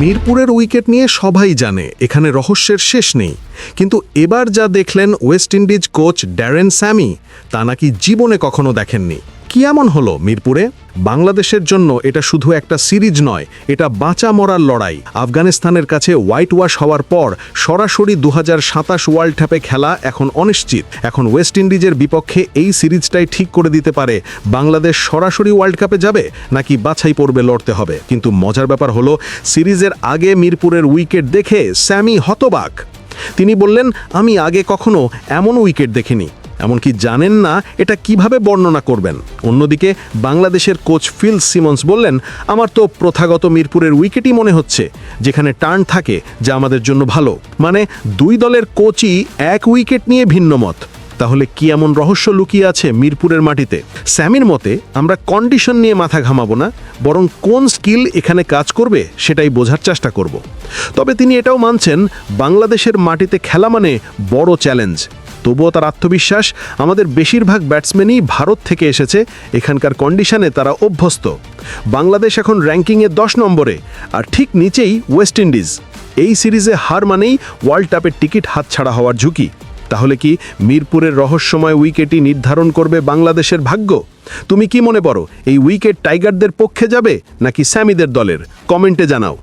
মিরপুরের উইকেট নিয়ে সবাই জানে, এখানে রহস্যের শেষ নেই। কিন্তু এবার যা দেখলেন West Indies coach Darren Sammy, তা নাকি জীবনে কখনো দেখেননি। কি এমন হলো মিরপুরে? বাংলাদেশের জন্য এটা শুধু একটা সিরিজ নয়, এটা বাঁচা মরার লড়াই। আফগানিস্তানের কাছে হোয়াইট ওয়াশ হওয়ার পর সরাসরি দু সাতাশ ওয়ার্ল্ড কাপে খেলা এখন অনিশ্চিত। এখন ওয়েস্ট ইন্ডিজের বিপক্ষে এই সিরিজটাই ঠিক করে দিতে পারে। বাংলাদেশ সরাসরি ওয়ার্ল্ড কাপে যাবে নাকি বাছাই পড়বে লড়তে হবে? কিন্তু মজার ব্যাপার হলো, সিরিজের আগে মিরপুরের উইকেট দেখে স্যামি হতবাক। তিনি বললেন, আমি আগে কখনো এমন উইকেট দেখিনি। এমনকি জানেন না এটা কীভাবে বর্ণনা করবেন। অন্যদিকে বাংলাদেশের কোচ ফিল সিমন্স বললেন, আমার তো প্রথাগত মিরপুরের উইকেটই মনে হচ্ছে, যেখানে টার্ন থাকে যা আমাদের জন্য ভালো। মানে দুই দলের কোচই এক উইকেট নিয়ে ভিন্ন মত। তাহলে কি এমন রহস্য লুকিয়ে আছে মিরপুরের মাটিতে? স্যামির মতে, আমরা কন্ডিশন নিয়ে মাথা ঘামাবো না, বরং কোন স্কিল এখানে কাজ করবে সেটাই বোঝার চেষ্টা করব। তবে তিনি এটাও মানছেন, বাংলাদেশের মাটিতে খেলা মানে বড় চ্যালেঞ্জ। তবুও তার আত্মবিশ্বাস আমাদের বেশিরভাগ ব্যাটসম্যানই ভারত থেকে এসেছে, এখানকার কন্ডিশনে তারা অভ্যস্ত। বাংলাদেশ এখন র্যাঙ্কিংয়ে দশ নম্বরে, আর ঠিক নিচেই ওয়েস্ট ইন্ডিজ। এই সিরিজে হার মানেই ওয়ার্ল্ড কাপের টিকিট হাতছাড়া হওয়ার ঝুঁকি। তাহলে কি মিরপুরের রহস্যময় উইকেটই নির্ধারণ করবে বাংলাদেশের ভাগ্য? তুমি কি মনে করো এই উইকেট টাইগারদের পক্ষে যাবে নাকি স্যামিদের দলের? কমেন্টে জানাও।